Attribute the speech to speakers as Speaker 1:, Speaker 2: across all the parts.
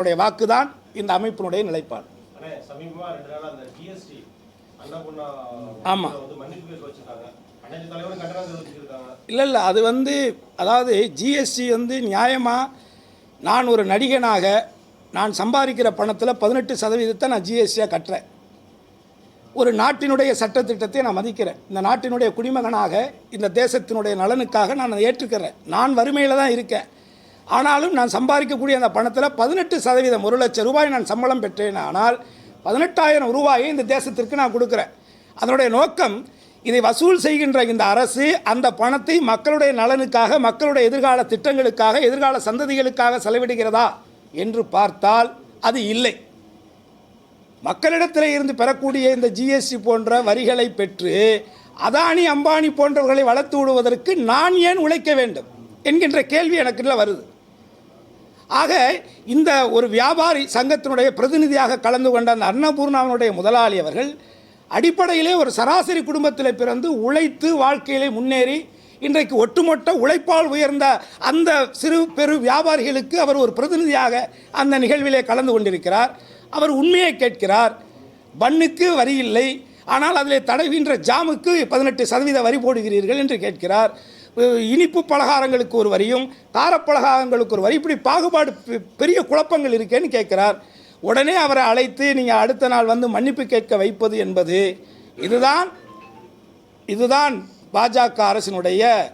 Speaker 1: உடைய வாக்குதான் இந்த அமைப்பினுடைய நிலைப்பாடு.
Speaker 2: அண்ணே சமீபமா ரெண்டு நாளா அந்த ஜிஎஸ்டி அன்னபூர்ணா
Speaker 1: ஆமா.
Speaker 2: வந்து மன்னிப்பு கேட்க வச்சிருக்காங்க. அனைத்து தலைவரும் கண்டனம் தெரிவிச்சிருக்காங்க.
Speaker 1: இல்லை இல்லை அது வந்து அதாவது ஜிஎஸ்டி வந்து நியாயமாக நான் ஒரு நடிகனாக நான் சம்பாதிக்கிற பணத்தில் பதினெட்டு சதவீதத்தை நான் ஜிஎஸ்டியாக கட்டுறேன். ஒரு நாட்டினுடைய சட்டத்திட்டத்தை நான் மதிக்கிறேன். இந்த நாட்டினுடைய குடிமகனாக இந்த தேசத்தினுடைய நலனுக்காக நான் அதை ஏற்றுக்கிறேன். நான் வறுமையில் தான் இருக்கேன். ஆனாலும் நான் சம்பாதிக்கக்கூடிய அந்த பணத்தில் பதினெட்டு சதவீதம் ஒரு லட்சம் ரூபாய் நான் சம்பளம் பெற்றேன் ஆனால் பதினெட்டாயிரம் ரூபாயை இந்த தேசத்திற்கு நான் கொடுக்குறேன். அதனுடைய நோக்கம் இதை வசூல் செய்கின்ற இந்த அரசு அந்த பணத்தை மக்களுடைய நலனுக்காக மக்களுடைய எதிர்கால திட்டங்களுக்காக எதிர்கால சந்ததிகளுக்காக செலவிடுகிறதா என்று பார்த்தால் அது இல்லை. மக்களிடத்தில் இருந்து பெறக்கூடிய இந்த ஜிஎஸ்டி போன்ற வரிகளை பெற்று அதானி அம்பானி போன்றவர்களை வளர்த்து விடுவதற்கு நான் ஏன் உழைக்க வேண்டும்? என்கின்ற கேள்வி எனக்குள்ள வருது. ஆக இந்த ஒரு வியாபாரி சங்கத்தினுடைய பிரதிநிதியாக கலந்து கொண்ட அந்த அன்னபூர்ணாவினுடைய முதலாளி அவர்கள் அடிப்படையிலே ஒரு சராசரி குடும்பத்தில் பிறந்து உழைத்து வாழ்க்கையிலே முன்னேறி இன்றைக்கு ஒட்டுமொத்த உழைப்பால் உயர்ந்த அந்த சிறு பெரு வியாபாரிகளுக்கு அவர் ஒரு பிரதிநிதியாக அந்த நிகழ்விலே கலந்து கொண்டிருக்கிறார். அவர் உண்மையை கேட்கிறார். பண்ணுக்கு வரி இல்லை. ஆனால் அதில் தடவுகின்ற ஜாமுக்கு பதினெட்டு சதவீத வரி போடுகிறீர்கள் என்று கேட்கிறார். இனிப்பு பலகாரங்களுக்கு ஒரு வரியும் காரப்பலகாரங்களுக்கு ஒரு வரி. இப்படி பாகுபாடு பெ- பெரிய குழப்பங்கள் இருக்கேன்னு கேட்கிறார். உடனே அவரை அழைத்து நீங்கள் அடுத்த நாள் வந்து மன்னிப்பு கேட்க வைப்பது என்பது இதுதான் இதுதான் பாஜக அரசினுடைய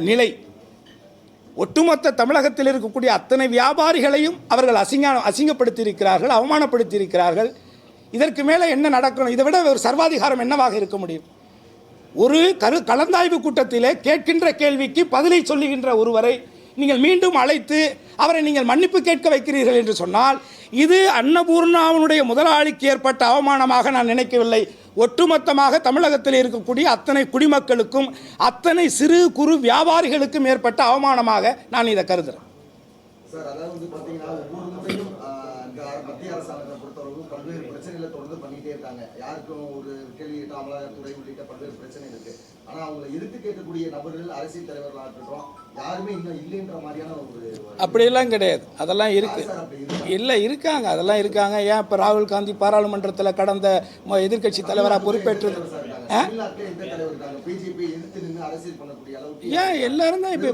Speaker 1: நிலை. ஒட்டுமொத்த தமிழகத்தில் இருக்கக்கூடிய அத்தனை வியாபாரிகளையும் அவர்கள் அசிங்க அசிங்கப்படுத்தி இருக்கிறார்கள் அவமானப்படுத்தி இருக்கிறார்கள் இதற்கு மேலே என்ன நடக்கணும்? இதை விட ஒரு சர்வாதிகாரம் என்னவாக இருக்க முடியும்? ஒரு கரு கலந்தாய்வு கூட்டத்திலே கேட்கின்ற கேள்விக்கு பதிலை சொல்லுகின்ற ஒருவரை நீங்கள் மீண்டும் அழைத்து அவரை நீங்கள் மன்னிப்பு கேட்க வைக்கிறீர்கள் என்று சொன்னால் இது அன்னபூர்ணாவனுடைய முதலாளிக்கு ஏற்பட்ட அவமானமாக நான் நினைக்கவில்லை. ஒட்டுமொத்தமாக தமிழகத்தில் இருக்கக்கூடிய அத்தனை குடிமக்களுக்கும் அத்தனை சிறு குறு வியாபாரிகளுக்கும் ஏற்பட்ட அவமானமாக நான் இதை கருதுகிறேன்
Speaker 3: யாருக்கும் ஒரு அமலாக்கத்துறை உள்ளிட்ட பல்வேறு பிரச்சனை இருக்கு. ஆனா அவங்களை எதிர்த்து கேட்கக்கூடிய நபர்கள் அரசியல் தலைவர்களாக இருக்கட்டும் யாருமே இன்னும் இல்லைன்ற மாதிரியான ஒரு
Speaker 1: அப்படியெல்லாம் கிடையாது. அதெல்லாம் இருக்கு. இல்லை இருக்காங்க. அதெல்லாம் இருக்காங்க. ஏன் இப்போ ராகுல் காந்தி பாராளுமன்றத்தில் கடந்த எதிர்க்கட்சி தலைவராக பொறுப்பேற்றது? ஏன் எல்லாரும் தான் இப்போ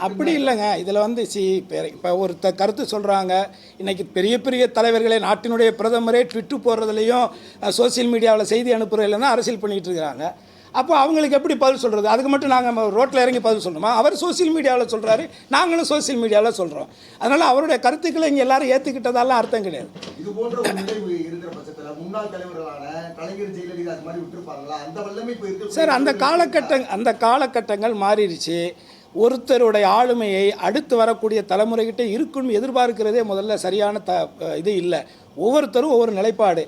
Speaker 1: அப்படி இல்லைங்க. இதில் வந்து சி இப்போ ஒருத்த கருத்து சொல்கிறாங்க இன்னைக்கு பெரிய பெரிய தலைவர்களே நாட்டினுடைய பிரதமரே ட்விட்டு போடுறதுலையும் சோஷியல் மீடியாவில் செய்தி அனுப்புறதுல தான் அரசியல் பண்ணிகிட்டு இருக்கிறாங்க. அப்போ அவங்களுக்கு எப்படி பதில் சொல்கிறது அதுக்கு மட்டும் நாங்கள் ரோட்டில் இறங்கி பதில் சொல்லணுமா அவர் சோஷியல் மீடியாவில் சொல்கிறாரு நாங்களும் சோஷியல் மீடியாவில் சொல்கிறோம் அதனால் அவருடைய கருத்துக்களை இங்கே எல்லாரும் ஏற்றுக்கிட்டதெல்லாம் அர்த்தம் கிடையாது.
Speaker 3: இது போன்ற ஒரு நிகழ்வு இருக்கிற பட்சத்துல முன்னாள் தலைவர்களான கலைஞர் ஜெயலலிதா அது மாதிரி விட்டுருப்பாங்களா? அந்த வல்லமை இப்ப இருக்கு
Speaker 1: சார் அந்த காலகட்டம் அந்த காலகட்டங்கள் மாறிடுச்சு. ஒருத்தருடைய ஆளுமையை அடுத்து வரக்கூடிய தலைமுறைகிட்ட இருக்குன்னு எதிர்பார்க்கிறதே முதல்ல சரியான த இது இல்லை. ஒவ்வொருத்தரும் ஒவ்வொரு நிலைப்பாடு.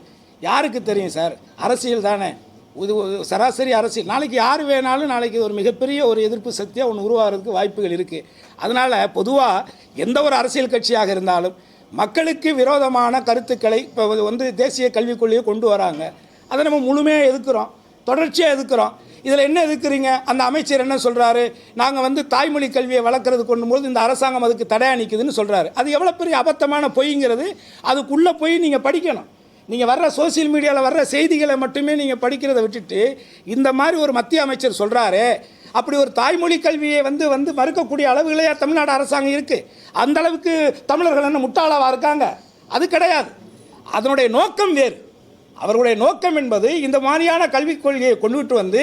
Speaker 1: யாருக்கு தெரியும் சார்? அரசியல் தானே. இது சராசரி அரசியல். நாளைக்கு யார் வேணாலும் நாளைக்கு ஒரு மிகப்பெரிய ஒரு எதிர்ப்பு சக்தியாக ஒன்று உருவாகிறதுக்கு வாய்ப்புகள் இருக்குது அதனால் பொதுவாக எந்த ஒரு அரசியல் கட்சியாக இருந்தாலும் மக்களுக்கு விரோதமான கருத்துக்களை இப்போ வந்து தேசிய கல்விக் கொள்கையை கொண்டு வராங்க. அதை நம்ம முழுமையாக எதுக்குறோம் தொடர்ச்சியாக எதுக்குறோம் இதில் என்ன எதுக்குறீங்க அந்த அமைச்சர் என்ன சொல்கிறாரு நாங்கள் வந்து தாய்மொழி கல்வியை வளர்க்குறது கொண்டும்போது இந்த அரசாங்கம் அதுக்கு தடை அணிக்குதுன்னு சொல்கிறாரு அது எவ்வளோ பெரிய அபத்தமான பொய்ங்கிறது. அதுக்குள்ளே போய் நீங்கள் படிக்கணும். நீங்கள் வர்ற சோஷியல் மீடியாவில் வர்ற செய்திகளை மட்டுமே நீங்கள் படிக்கிறத விட்டுட்டு இந்த மாதிரி ஒரு மத்திய அமைச்சர் சொல்கிறாரு அப்படி ஒரு தாய்மொழி கல்வியை வந்து வந்து மறுக்கக்கூடிய அளவுகளே தமிழ்நாடு அரசாங்கம் இருக்குது அந்த அளவுக்கு தமிழர்கள் என்ன முட்டாளாவாக இருக்காங்க? அது கிடையாது. அதனுடைய நோக்கம் வேறு. அவர்களுடைய நோக்கம் என்பது இந்த மாதிரியான கல்விக் கொள்கையை கொண்டுட்டு வந்து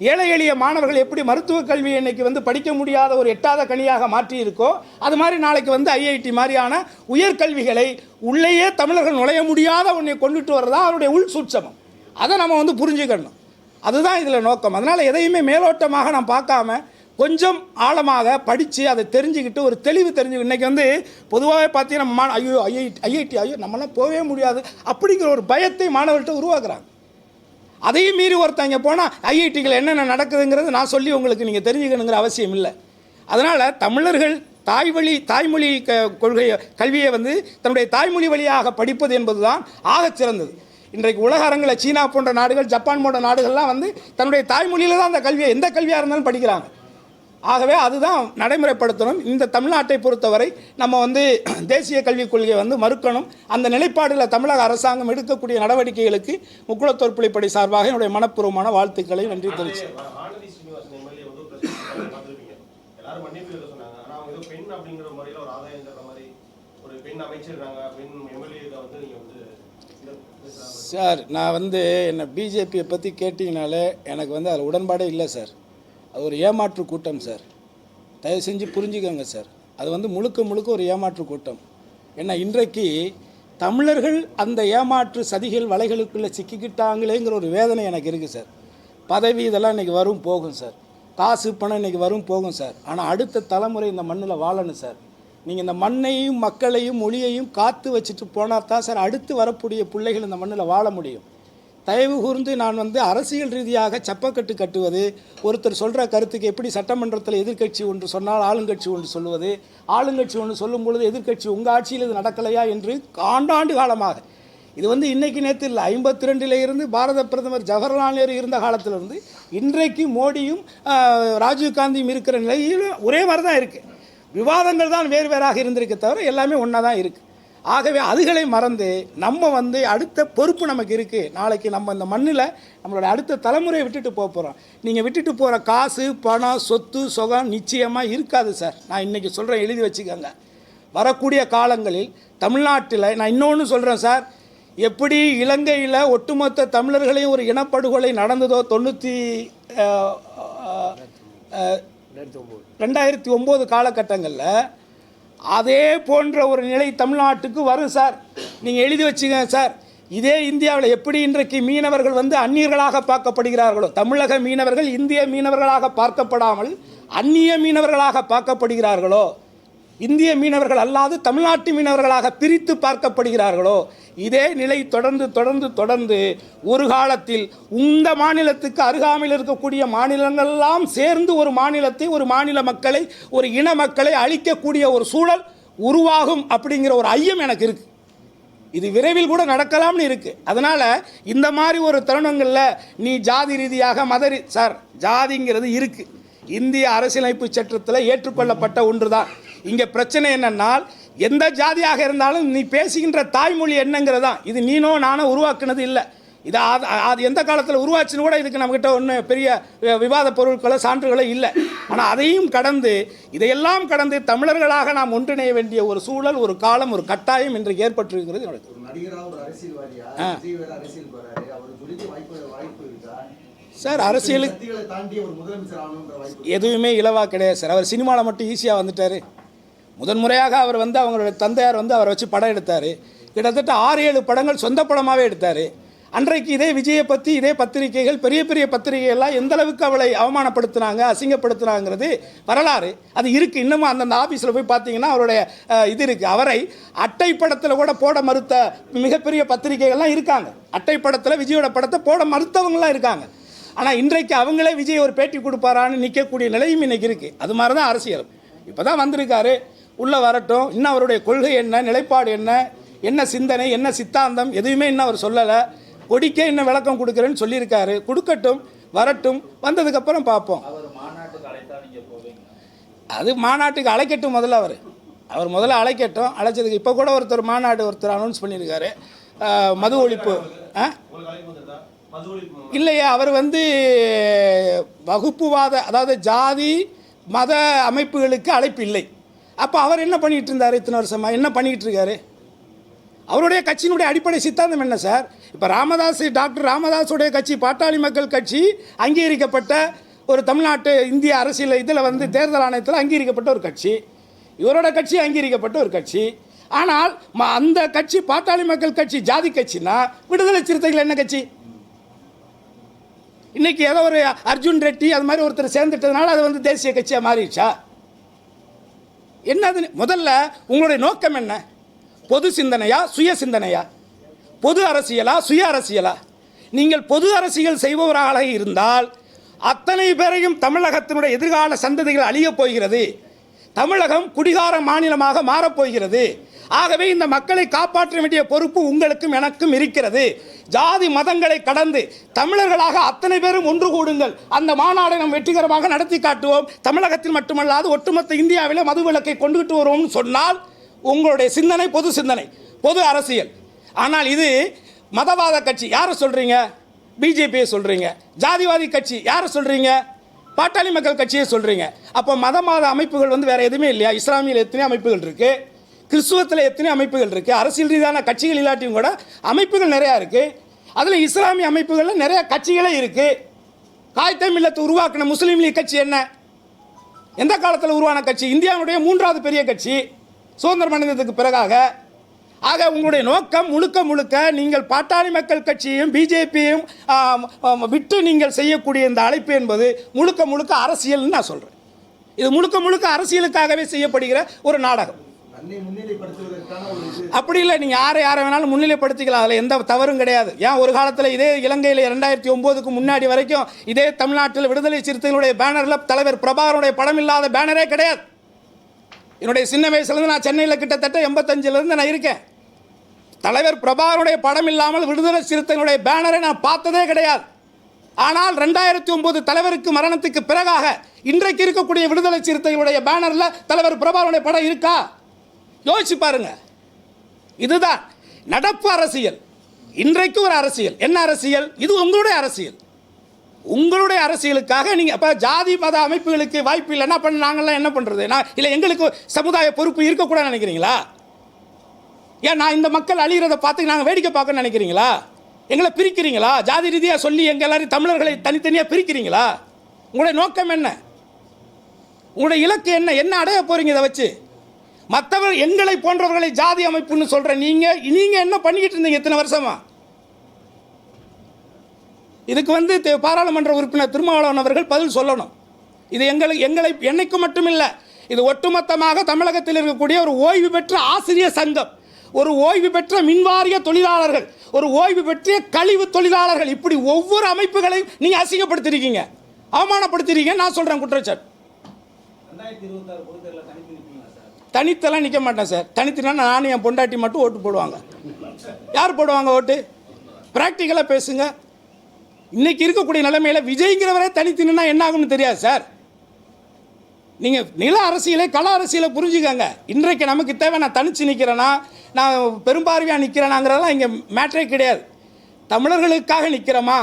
Speaker 1: ஏழை எளிய மாணவர்கள் எப்படி மருத்துவ கல்வி இன்னைக்கு வந்து படிக்க முடியாத ஒரு எட்டாத கனியாக மாற்றி இருக்கோ அது மாதிரி நாளைக்கு வந்து ஐஐடி மாதிரியான உயர்கல்விகளை உள்ளேயே தமிழர்கள் நுழைய முடியாத ஒன்றை கொண்டுட்டு வர்றதா அவருடைய உள் சூட்சமம். அதை நம்ம வந்து புரிஞ்சுக்கணும். அதுதான் இதில் நோக்கம். அதனால் எதையுமே மேலோட்டமாக நான் பார்க்காம கொஞ்சம் ஆழமாக படித்து அதை தெரிஞ்சுக்கிட்டு ஒரு தெளிவு தெரிஞ்சு இன்றைக்கி வந்து பொதுவாகவே பார்த்தீங்கன்னா மா ஐயோ ஐஐடி ஐஐடி ஐயோ நம்மளாம் போகவே முடியாது அப்படிங்கிற ஒரு பயத்தை மாணவர்கள்ட்ட உருவாக்குறாங்க. அதையும் மீறி ஒருத்தங்க போனால் ஐஐடிகள் என்னென்ன நடக்குதுங்கிறது நான் சொல்லி உங்களுக்கு நீங்கள் தெரிஞ்சுக்கணுங்கிற அவசியம் இல்லை. அதனால் தமிழர்கள் தாய்வழி தாய்மொழி க கொள்கை கல்வியை வந்து தன்னுடைய தாய்மொழி வழியாக படிப்பது என்பது தான் ஆகச் சிறந்தது. இன்றைக்கு உலக அரங்கில் சீனா போன்ற நாடுகள் ஜப்பான் போன்ற நாடுகள்லாம் வந்து தன்னுடைய தாய்மொழியில் தான் அந்த கல்வியை எந்த கல்வியாக இருந்தாலும் படிக்கிறாங்க. ஆகவே அதுதான் நடைமுறைப்படுத்தணும். இந்த தமிழ்நாட்டை பொறுத்தவரை நம்ம வந்து தேசிய கல்விக் கொள்கையை வந்து மறுக்கணும். அந்த நிலைப்பாடில் தமிழக அரசாங்கம் எடுக்கக்கூடிய நடவடிக்கைகளுக்கு முக்குளத்தோர் புலிப்படை சார்பாக என்னுடைய மனப்பூர்வமான வாழ்த்துக்களை நன்றி தெரிவிச்சு சார் நான் வந்து என்ன பிஜேபியை பற்றி கேட்டிங்கனாலே எனக்கு வந்து அதில் உடன்பாடே இல்லை சார். அது ஒரு ஏமாற்று கூட்டம் சார். தயவு செஞ்சு புரிஞ்சுக்கோங்க சார். அது வந்து முழுக்க முழுக்க ஒரு ஏமாற்று கூட்டம். ஏன்னா இன்றைக்கு தமிழர்கள் அந்த ஏமாற்று சதிகள் வலைகளுக்குள்ளே சிக்கிக்கிட்டாங்களேங்கிற ஒரு வேதனை எனக்கு இருக்குது சார். பதவி இதெல்லாம் இன்றைக்கி வரும் போகும் சார். காசு பணம் இன்றைக்கி வரும் போகும் சார். ஆனால் அடுத்த தலைமுறை இந்த மண்ணில் வாழணும் சார். நீங்கள் இந்த மண்ணையும் மக்களையும் மொழியையும் காத்து வச்சுட்டு போனால் தான் சார் அடுத்து வரக்கூடிய பிள்ளைகள் இந்த மண்ணில் வாழ முடியும். தயவு கூர்ந்து நான் வந்து அரசியல் ரீதியாக சப்பக்கட்டு கட்டுவது ஒருத்தர் சொல்கிற கருத்துக்கு எப்படி சட்டமன்றத்தில் எதிர்க்கட்சி ஒன்று சொன்னால் ஆளுங்கட்சி ஒன்று சொல்லுவது ஆளுங்கட்சி ஒன்று சொல்லும் பொழுது எதிர்க்கட்சி உங்கள் ஆட்சியில் இது நடக்கலையா என்று ஆண்டாண்டு காலமாக. இது வந்து இன்றைக்கு நேற்று இல்லை ஐம்பத்தி ரெண்டில் இருந்து பாரத பிரதமர் ஜவஹர்லால் நேரு இருந்த காலத்திலிருந்து இன்றைக்கு மோடியும் ராஜீவ்காந்தியும் ராஜீவ் காந்தியும் இருக்கிற நிலையில் ஒரே மாதிரி தான் இருக்குது விவாதங்கள் தான் வேறு வேறாக இருந்திருக்க தவிர எல்லாமே ஒன்றா தான் இருக்குது ஆகவே அதுகளை மறந்து நம்ம வந்து அடுத்த பொறுப்பு நமக்கு இருக்குது நாளைக்கு நம்ம இந்த மண்ணில் நம்மளோட அடுத்த தலைமுறையை விட்டுட்டு போக போகிறோம் நீங்கள் விட்டுட்டு போகிற காசு பணம் சொத்து சுகம் நிச்சயமாக இருக்காது சார். நான் இன்றைக்கி சொல்கிறேன் எழுதி வச்சுக்கோங்க. வரக்கூடிய காலங்களில் தமிழ்நாட்டில் நான் இன்னொன்று சொல்கிறேன் சார். எப்படி இலங்கையில் ஒட்டுமொத்த தமிழர்களையும் ஒரு இனப்படுகொலை நடந்ததோ தொண்ணூற்றி ரெண்டாயிரத்தி ஒம்பது காலகட்டங்களில் அதே போன்ற ஒரு நிலை தமிழ்நாட்டுக்கு வரும் சார். நீங்கள் எழுதி வச்சுங்க சார். இதே இந்தியாவில் எப்படி இன்றைக்கு மீனவர்கள் வந்து அந்நியர்களாக பார்க்கப்படுகிறார்களோ தமிழக மீனவர்கள் இந்திய மீனவர்களாக பார்க்கப்படாமல் அந்நிய மீனவர்களாக பார்க்கப்படுகிறார்களோ இந்திய மீனவர்கள் அல்லாது தமிழ்நாட்டு மீனவர்களாக பிரித்து பார்க்கப்படுகிறார்களோ இதே நிலை தொடர்ந்து தொடர்ந்து தொடர்ந்து ஒரு காலத்தில் இந்த மாநிலத்துக்கு அருகாமையில் இருக்கக்கூடிய மாநிலங்கள்லாம் சேர்ந்து ஒரு மாநிலத்தை ஒரு மாநில மக்களை ஒரு இன மக்களை அழிக்கக்கூடிய ஒரு சூழல் உருவாகும் அப்படிங்கிற ஒரு ஐயம் எனக்கு இருக்கு. இது விரைவில் கூட நடக்கலாம்னு இருக்கு. அதனால இந்த மாதிரி ஒரு தருணங்களில் நீ ஜாதி ரீதியாக மத சார் ஜாதிங்கிறது இருக்கு. இந்திய அரசியலமைப்பு சட்டத்தில் ஏற்றுக்கொள்ளப்பட்ட ஒன்று தான் இங்கே பிரச்சனை என்னன்னால் எந்த ஜாதியாக இருந்தாலும் நீ பேசுகின்ற தாய்மொழி என்னங்கிறது தான் இது நீனோ நானோ உருவாக்குனது இல்லை. இது அது அது எந்த காலத்தில் உருவாச்சுன்னு கூட இதுக்கு நம்மக்கிட்ட ஒன்றும் பெரிய விவாத பொருட்களோ சான்றுகளோ இல்லை. ஆனால் அதையும் கடந்து இதையெல்லாம் கடந்து தமிழர்களாக நாம் ஒன்றிணைய வேண்டிய ஒரு சூழல் ஒரு காலம் ஒரு கட்டாயம் இன்றைக்கு ஏற்பட்டிருக்கிறது. சார் அரசியலுக்கு எதுவுமே இலவா கிடையாது சார். அவர் சினிமாவில் மட்டும் ஈஸியாக வந்துட்டார். முதன்முறையாக அவர் வந்து அவங்களுடைய தந்தையார் வந்து அவரை வச்சு படம் எடுத்தார். கிட்டத்தட்ட ஆறு ஏழு படங்கள் சொந்த படமாகவே எடுத்தார். அன்றைக்கு இதே விஜயை பற்றி இதே பத்திரிகைகள் பெரிய பெரிய பத்திரிகைகள்லாம் எந்த அளவுக்கு அவளை அவமானப்படுத்தினாங்க அசிங்கப்படுத்தினாங்கிறது வரலாறு. அது இருக்குது இன்னமும் அந்தந்த ஆஃபீஸில் போய் பார்த்தீங்கன்னா அவருடைய இது இருக்குது அவரை அட்டை படத்தில் கூட போட மறுத்த மிகப்பெரிய பத்திரிகைகள்லாம் இருக்காங்க. அட்டை படத்தில் விஜயோட படத்தை போட மறுத்தவங்களாம் இருக்காங்க. ஆனால் இன்றைக்கு அவங்களே விஜய் ஒரு பேட்டி கொடுப்பாரான்னு நிற்கக்கூடிய நிலையும் இன்றைக்கி இருக்குது அது மாதிரி தான் அரசியல். இப்போ தான் வந்திருக்காரு. உள்ளே வரட்டும். இன்னும் அவருடைய கொள்கை என்ன நிலைப்பாடு என்ன என்ன சிந்தனை என்ன சித்தாந்தம் எதுவுமே இன்னும் அவர் சொல்லலை. கொடிக்கே இன்னும் விளக்கம் கொடுக்குறேன்னு சொல்லியிருக்காரு. கொடுக்கட்டும் வரட்டும். வந்ததுக்கப்புறம் பார்ப்போம். அது மாநாட்டுக்கு அழைக்கட்டும் முதல்ல அவர். அவர் முதல்ல அழைக்கட்டும். அழைச்சதுக்கு இப்போ கூட ஒருத்தர் மாநாடு ஒருத்தர் அனௌன்ஸ் பண்ணியிருக்காரு. ஒழிப்பு ஆ
Speaker 2: மது ஒழிப்பு.
Speaker 1: இல்லையே அவர் வந்து வகுப்புவாத அதாவது ஜாதி மத அமைப்புகளுக்கு அழைப்பு இல்லை. அப்போ அவர் என்ன பண்ணிட்டு இருந்தார் இத்தனை வருஷமா? என்ன பண்ணிக்கிட்டு இருக்காரு அவருடைய கட்சியினுடைய அடிப்படை சித்தாந்தம் என்ன சார்? இப்போ ராமதாஸ் டாக்டர் ராமதாஸுடைய கட்சி பாட்டாளி மக்கள் கட்சி அங்கீகரிக்கப்பட்ட ஒரு தமிழ்நாட்டு இந்திய அரசியல் இதில் வந்து தேர்தல் ஆணையத்தில் அங்கீகரிக்கப்பட்ட ஒரு கட்சி. இவரோட கட்சி அங்கீகரிக்கப்பட்ட ஒரு கட்சி. ஆனால் ம- அந்த கட்சி பாட்டாளி மக்கள் கட்சி ஜாதி கட்சினா விடுதலை சிறுத்தைகள் என்ன கட்சி? இன்னைக்கு ஏதோ ஒரு அர்ஜுன் ரெட்டி அது மாதிரி ஒருத்தர் சேர்ந்துட்டதுனால அது வந்து தேசிய கட்சியாக மாறிடுச்சா? என்னது முதல்ல உங்களுடைய நோக்கம் என்ன? பொது சிந்தனையா சுய சிந்தனையா? பொது அரசியலா சுய அரசியலா? நீங்கள் பொது அரசியல் செய்பவராக இருந்தால் அத்தனை பேரையும் தமிழகத்தினுடைய எதிர்கால சந்ததிகள் அழியப் போகிறது. தமிழகம் குடிகார மாநிலமாக மாறப்போகிறது ஆகவே இந்த மக்களை காப்பாற்ற வேண்டிய பொறுப்பு உங்களுக்கும் எனக்கும் இருக்கிறது. ஜாதி மதங்களை கடந்து தமிழர்களாக அத்தனை பேரும் ஒன்று கூடுங்கள். அந்த மாநாடை நாம் வெற்றிகரமாக நடத்தி காட்டுவோம். தமிழகத்தில் மட்டுமல்லாது ஒட்டுமொத்த இந்தியாவிலே மது விளக்கை கொண்டுகிட்டு வருவோம்னு சொன்னால் உங்களுடைய சிந்தனை பொது சிந்தனை பொது அரசியல். ஆனால் இது மதவாத கட்சி. யாரை சொல்கிறீங்க பிஜேபியை சொல்கிறீங்க ஜாதிவாதி கட்சி. யாரை சொல்கிறீங்க பாட்டாளி மக்கள் கட்சியை சொல்கிறீங்க அப்போ மதவாத அமைப்புகள் வந்து வேறு எதுவுமே இல்லையா? இஸ்லாமியில் எத்தனை அமைப்புகள் இருக்குது கிறிஸ்துவத்தில் எத்தனை அமைப்புகள் இருக்குது அரசியல் ரீதியான கட்சிகள் இல்லாட்டியும் கூட அமைப்புகள் நிறையா இருக்குது அதில் இஸ்லாமிய அமைப்புகளில் நிறையா கட்சிகளே இருக்குது காய்த்தமில்லத்தை உருவாக்கின முஸ்லீம் லீக் கட்சி என்ன? எந்த காலத்தில் உருவான கட்சி? இந்தியாவுடைய மூன்றாவது பெரிய கட்சி. சுதந்திரம் அடைந்ததுக்கு பிறகாக. ஆக உங்களுடைய நோக்கம் முழுக்க முழுக்க நீங்கள் பாட்டாளி மக்கள் கட்சியையும் பிஜேபியையும் விட்டு நீங்கள் செய்யக்கூடிய இந்த அழைப்பு என்பது முழுக்க முழுக்க அரசியல்னு நான் சொல்கிறேன் இது முழுக்க முழுக்க அரசியலுக்காகவே செய்யப்படுகிற ஒரு நாடகம். அப்படி இல்லை நீங்கள் யாரை யாரை வேணாலும் முன்னிலைப்படுத்திக்கலாம். அதில் எந்த தவறும் கிடையாது. ஏன் ஒரு காலத்தில் இதே இலங்கையில் ரெண்டாயிரத்தி ஒம்போதுக்கு முன்னாடி வரைக்கும் இதே தமிழ்நாட்டில் விடுதலை சிறுத்தைகளுடைய பேனரில் தலைவர் பிரபாகருடைய படம் இல்லாத பேனரே கிடையாது. என்னுடைய சின்ன வயசுலேருந்து நான் சென்னையில் கிட்டத்தட்ட எண்பத்தஞ்சிலேருந்து நான் இருக்கேன். தலைவர் பிரபாகருடைய படம் இல்லாமல் விடுதலை சிறுத்தைகளுடைய பேனரை நான் பார்த்ததே கிடையாது. ஆனால் ரெண்டாயிரத்தி ஒன்பது தலைவருக்கு மரணத்துக்கு பிறகாக இன்றைக்கு இருக்கக்கூடிய விடுதலை சிறுத்தைகளுடைய பேனரில் தலைவர் பிரபாகருடைய படம் இருக்கா? யோசிச்சு பாருங்க. இதுதான் நடப்பு அரசியல். இன்றைக்கு ஒரு அரசியல். என்ன அரசியல்? இது உங்களுடைய அரசியல். உங்களுடைய அரசியலுக்காக நீங்கள் அப்போ ஜாதி மத அமைப்புகளுக்கு வாய்ப்பு இல்லை என்ன பண்ண நாங்கள்லாம் என்ன பண்ணுறது நான் இல்லை எங்களுக்கு சமுதாய பொறுப்பு இருக்கக்கூடாதுன்னு நினைக்கிறீங்களா? ஏன் நான் இந்த மக்கள் அழிகிறத பார்த்து நாங்கள் வேடிக்கை பார்க்கணும்னு நினைக்கிறீங்களா? எங்களை பிரிக்கிறீங்களா? ஜாதி ரீதியாக சொல்லி எங்கள் எல்லாரையும் தமிழர்களை தனித்தனியாக பிரிக்கிறீங்களா? உங்களுடைய நோக்கம் என்ன? உங்களுடைய இலக்கு என்ன? என்ன அடைய போகிறீங்க இதை வச்சு? மற்றவர் எங்களை போன்றவர்களை ஜாதி அமைப்புன்னு சொல்ற நீங்க நீங்க என்ன பண்ணிக்கிட்டு இருந்தீங்க இத்தனை வருஷமா? இதுக்கு வந்து பாராளுமன்ற உறுப்பினர் திருமாவளவன் அவர்கள் பதில் சொல்லணும். இது எங்களை எங்களை என்னைக்கு மட்டும் இல்லை இது ஒட்டுமொத்தமாக தமிழகத்தில் இருக்கக்கூடிய ஒரு ஓய்வு பெற்ற ஆசிரியர் சங்கம். ஒரு ஓய்வு பெற்ற மின்வாரிய தொழிலாளர்கள் ஒரு ஓய்வு பெற்ற கழிவு தொழிலாளர்கள். இப்படி ஒவ்வொரு அமைப்புகளையும் நீங்க அசிங்கப்படுத்திருக்கீங்க. அவமானப்படுத்திருக்கீங்க நான் சொல்றேன் குற்றச்சாட்டு. தனித்தெல்லாம் நிற்க மாட்டேன் சார். தனித்துனா நானும் என் பொண்டாட்டி மட்டும் ஓட்டு போடுவாங்க. யார் போடுவாங்க ஓட்டு? ப்ராக்டிக்கலாக பேசுங்க. இன்றைக்கி இருக்கக்கூடிய நிலைமையில் விஜய்ங்கிறவரே தனித்தினா என்ன ஆகும்னு தெரியாது சார். நீங்கள் நில அரசியலை கள அரசியலை புரிஞ்சுக்கங்க. இன்றைக்கு நமக்கு தேவை நான் தனித்து நிற்கிறேன்னா நான் பெரும்பார்வையாக நிற்கிறேனாங்கிறதெல்லாம் இங்கே மேட்ரே கிடையாது. தமிழர்களுக்காக நிற்கிறோமா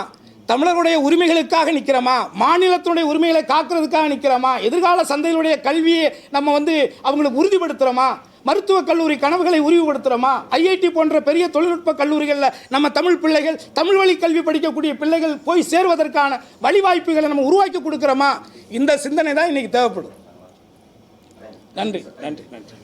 Speaker 1: தமிழர்களுடைய உரிமைகளுக்காக நிற்கிறோமா? மாநிலத்தினுடைய உரிமைகளை காக்கிறதுக்காக நிற்கிறோமா? எதிர்கால சந்தையினுடைய கல்வியை நம்ம வந்து அவங்களுக்கு உறுதிப்படுத்துகிறோமா மருத்துவக் கல்லூரி கனவுகளை உருவப்படுத்துகிறோமா ஐஐடி போன்ற பெரிய தொழில்நுட்ப கல்லூரிகளில் நம்ம தமிழ் பிள்ளைகள் தமிழ் வழி கல்வி படிக்கக்கூடிய பிள்ளைகள் போய் சேர்வதற்கான வழிவாய்ப்புகளை நம்ம உருவாக்கி கொடுக்குறோமா? இந்த சிந்தனை தான் இன்னைக்கு தேவைப்படும். நன்றி நன்றி நன்றி.